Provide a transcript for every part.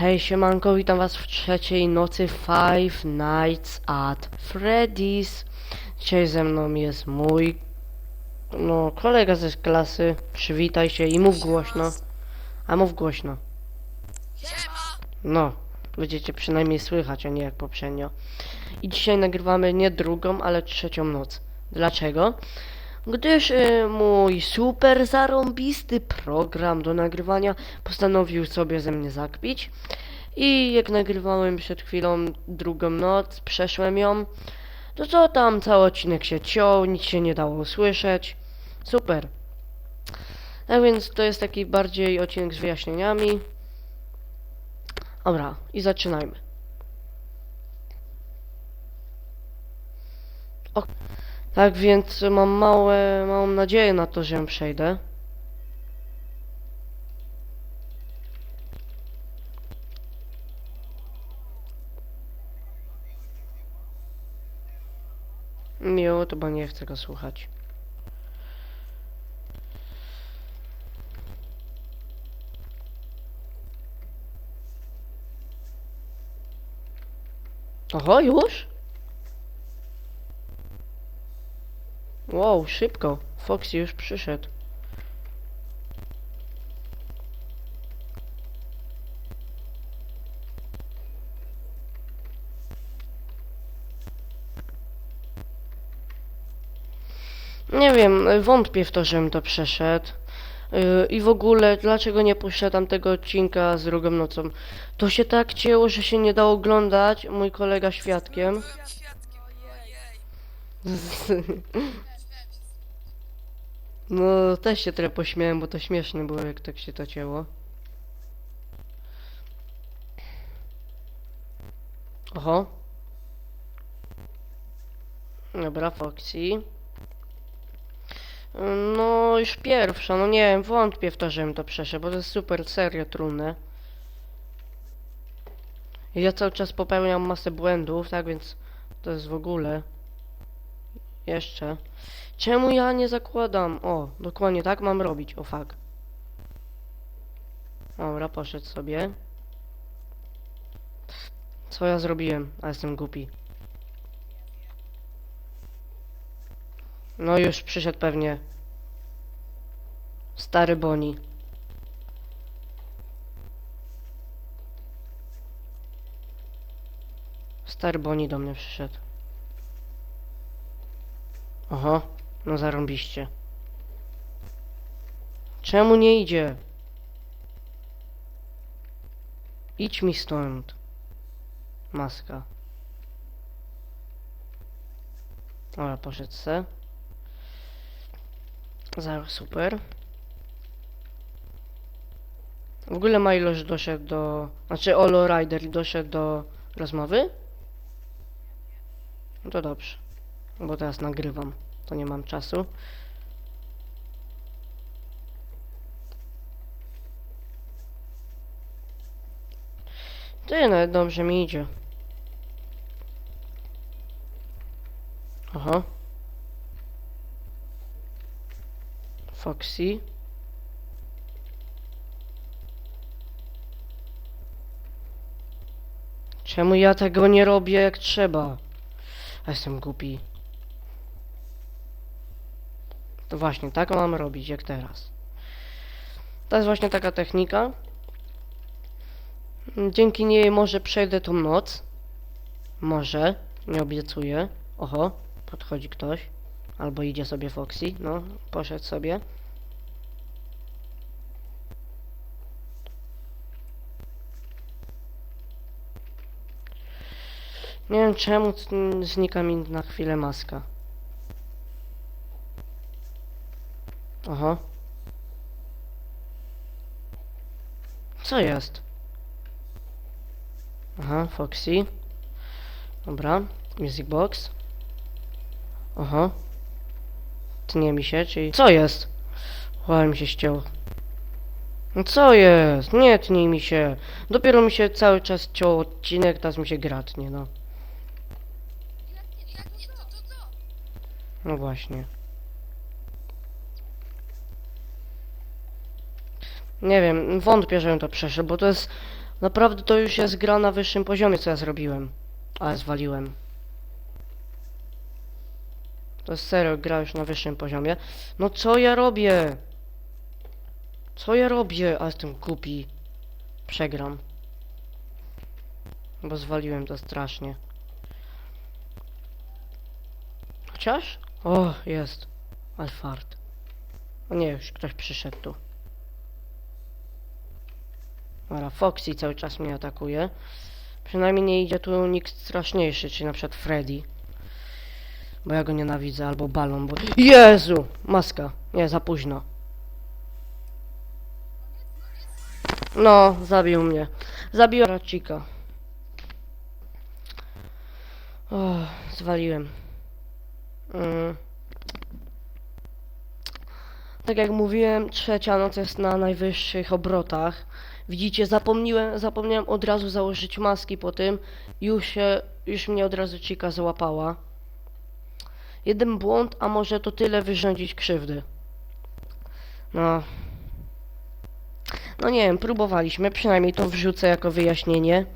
Hej siemanko, witam was w trzeciej nocy Five Nights at Freddy's. Dzisiaj ze mną jest mój, no, kolega ze klasy. Przywitaj się i mów głośno. A mów głośno. No, będziecie przynajmniej słychać, a nie jak poprzednio. I dzisiaj nagrywamy nie drugą, ale trzecią noc. Dlaczego? Gdyż y, mój super zarąbisty program do nagrywania postanowił sobie ze mnie zakpić. I jak nagrywałem przed chwilą drugą noc, przeszłem ją, to co tam, cały odcinek się ciął, nic się nie dało usłyszeć. Super. Tak więc to jest taki bardziej odcinek z wyjaśnieniami. Dobra, i zaczynajmy. O, tak więc mam małe, małą nadzieję na to, że ją przejdę. Miło, to bo nie chcę go słuchać. Oho, już? Wow, szybko. Foxy już przyszedł. Nie wiem, wątpię w to, żebym to przeszedł. Yy, I w ogóle, dlaczego nie puszczę tamtego odcinka z drugą nocą? To się tak cięło, że się nie dało oglądać. Mój kolega świadkiem. No, też się trochę pośmiałem, bo to śmieszne było, jak tak się to cięło. Oho. Dobra, Foxy. No, już pierwsza, no nie wiem, wątpię w to, żebym to przeszedł, bo to jest super serio trudne. Ja cały czas popełniam masę błędów, tak więc to jest w ogóle. Jeszcze. Czemu ja nie zakładam? O, dokładnie tak mam robić. O fuck. Dobra, poszedł sobie. Co ja zrobiłem? A jestem głupi. No już przyszedł pewnie. Stary Boni. Stary Boni do mnie przyszedł. Oho, no zarąbiście. Czemu nie idzie? Idź mi stąd. Maska. Dobra, poszedł se. Zaraz, super. W ogóle Milosz doszedł do... Znaczy Olo Rider doszedł do rozmowy? No to dobrze. Bo teraz nagrywam. To nie mam czasu. Ty, nawet dobrze mi idzie. Aha. Foxy. Czemu ja tego nie robię jak trzeba? Jestem głupi. To właśnie, tak mam robić jak teraz. To jest właśnie taka technika. Dzięki niej może przejdę tą noc. Może, nie obiecuję. Oho, podchodzi ktoś. Albo idzie sobie Foxy. No, poszedł sobie. Nie wiem czemu znika mi na chwilę maska. Aha. Co jest? Aha, Foxy. Dobra, Music Box. Aha. Tnie mi się, czyli... Co jest? O, mi się ściął. No co jest? Nie tnij mi się. Dopiero mi się cały czas ciął odcinek, teraz mi się gra tnie, no. No właśnie. Nie wiem, wątpię, żebym to przeszedł, bo to jest Naprawdę to już jest gra na wyższym poziomie, co ja zrobiłem. Ale zwaliłem. To jest serio, gra już na wyższym poziomie. No co ja robię? Co ja robię? A jestem głupi. Przegram. Bo zwaliłem to strasznie. Chociaż? O, jest. Alfard. O nie, już ktoś przyszedł tu. Dobra, Foxy cały czas mnie atakuje. Przynajmniej nie idzie tu nikt straszniejszy, czyli na przykład Freddy. Bo ja go nienawidzę, albo balon, bo... Jezu! Maska. Nie, za późno. No, zabił mnie. Zabił Racika. O, zwaliłem. Mm. Tak jak mówiłem, trzecia noc jest na najwyższych obrotach. Widzicie, zapomniałem, od razu założyć maski po tym. Już się, już mnie od razu Cika złapała. Jeden błąd, a może to tyle wyrządzić krzywdy. No. No nie wiem, próbowaliśmy, przynajmniej to wrzucę jako wyjaśnienie.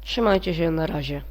Trzymajcie się na razie.